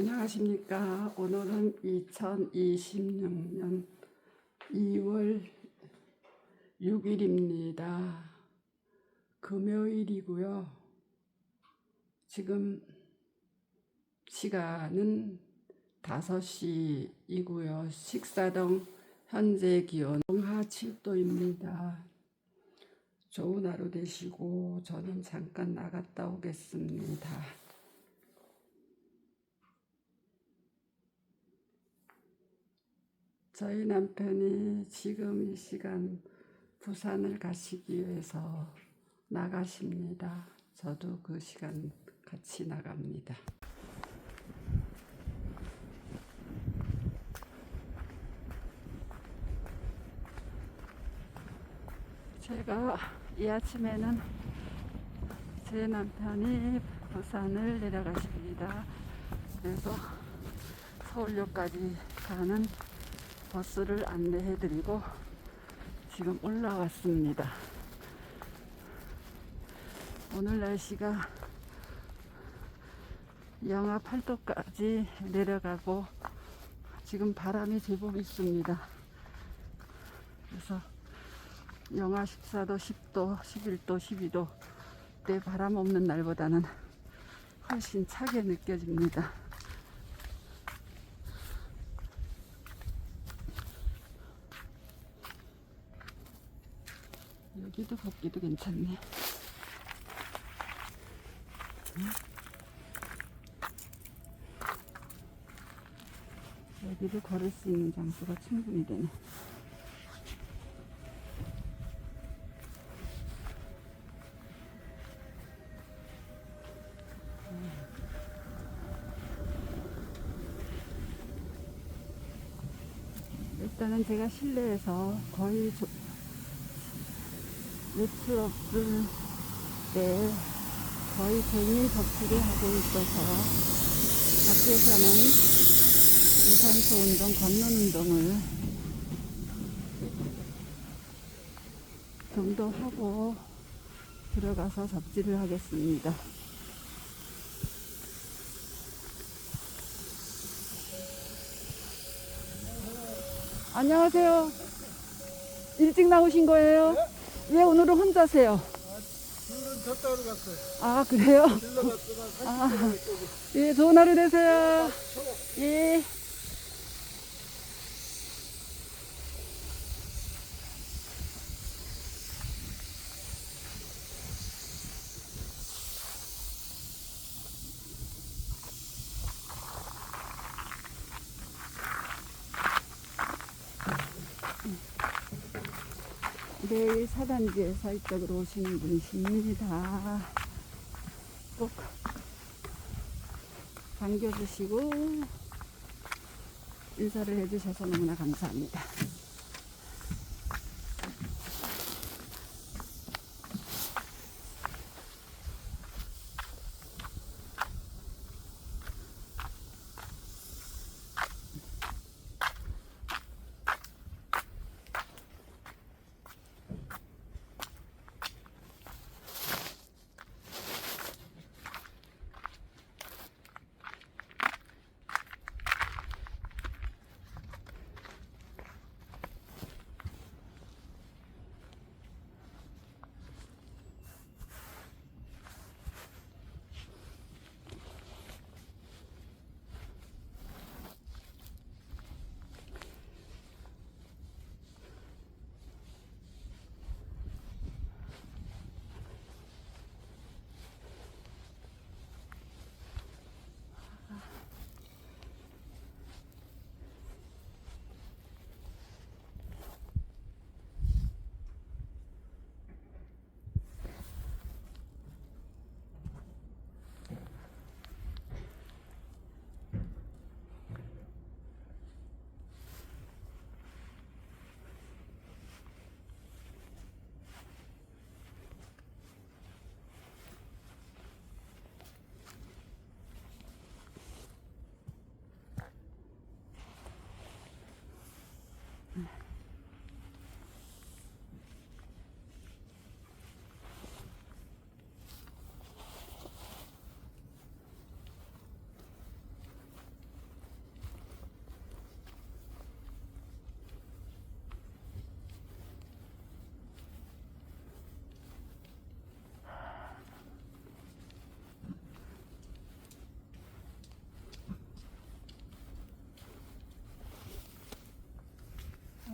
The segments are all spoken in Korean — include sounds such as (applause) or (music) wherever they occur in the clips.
안녕하십니까. 오늘은 2026년 2월 6일입니다. 금요일이고요. 지금 시간은 5시이고요. 식사동 현재 기온 영하 7도입니다. 좋은 하루 되시고 저는 잠깐 나갔다 오겠습니다. 저희 남편이 지금 이 시간 부산을 가시기 위해서 나가십니다. 저도 그 시간 같이 나갑니다. 제가 이 아침에는 제 남편이 부산을 내려가십니다. 그래서 서울역까지 가는 버스를 안내해드리고 지금 올라왔습니다. 오늘 날씨가 영하 8도까지 내려가고 지금 바람이 제법 있습니다. 그래서 영하 14도, 10도, 11도, 12도 때 바람 없는 날보다는 훨씬 차게 느껴집니다. 여기도 걷기도 괜찮네. 응? 여기도 걸을 수 있는 장소가 충분히 되네. 일단은 제가 실내에서 거의 조- 외출 없을 때 거의 종일 접수를 하고 있어서 밖에서는 유산소 운동, 걷는 운동을 좀 더 하고 들어가서 접지를 하겠습니다. 안녕하세요. 일찍 나오신 거예요? 왜 오늘은 혼자세요? 둘은 저 따로 갔어요. 아, 그래요? 길러 갔다가 아. 예, 좋은 하루 되세요. 예. 내일 사단지에 사이쪽으로 오시는 분이십니다. 꼭 반겨주시고 인사를 해주셔서 너무나 감사합니다.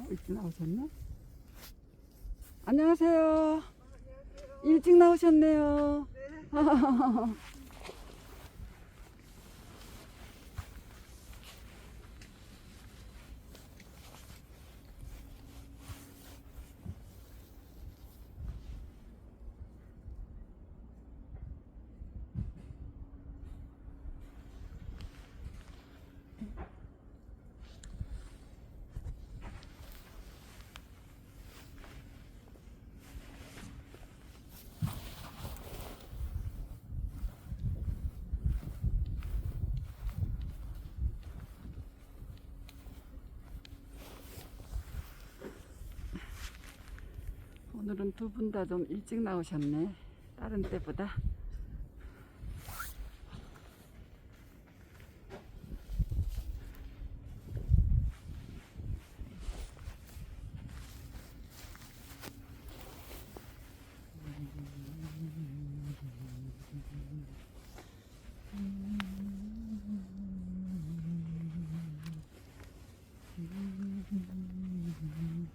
일찍 나오셨네. 안녕하세요. 일찍 나오셨네요. (laughs) 오늘은 두 분 다 좀 일찍 나오셨네. 다른 때보다. Mm-hmm.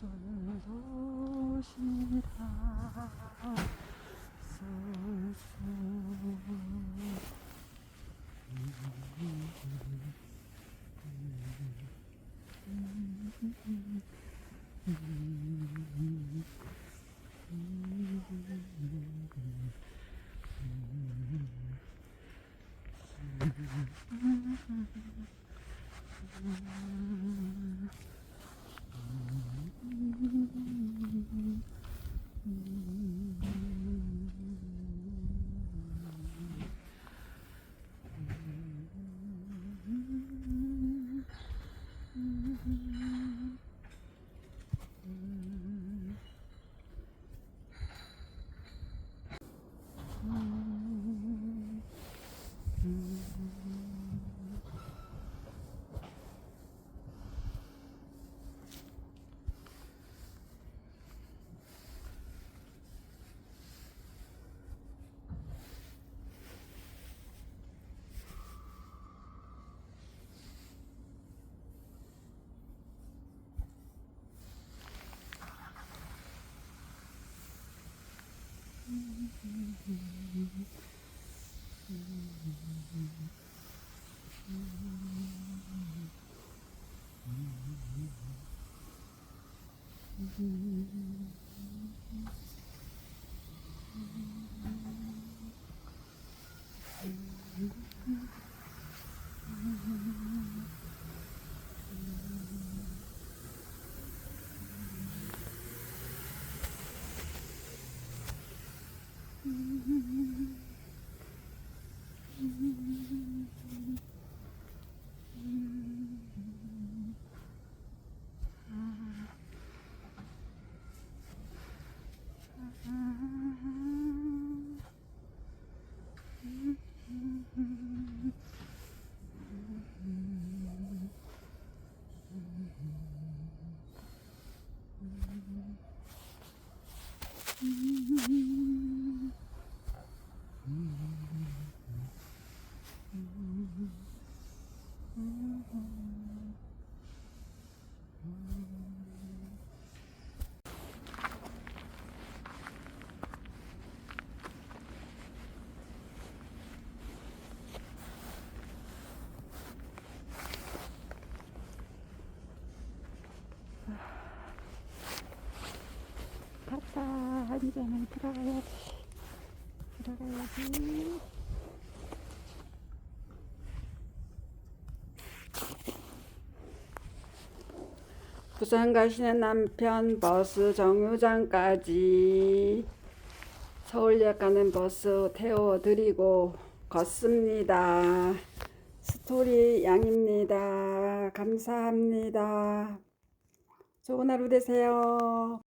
손소시라 Mm-hmm. 갔다 이제는 들어가야지 들어가야지 부산 가시는 남편 버스 정류장까지 서울역 가는 버스 태워드리고 걷습니다. 스토리 양입니다. 감사합니다. 좋은 하루 되세요.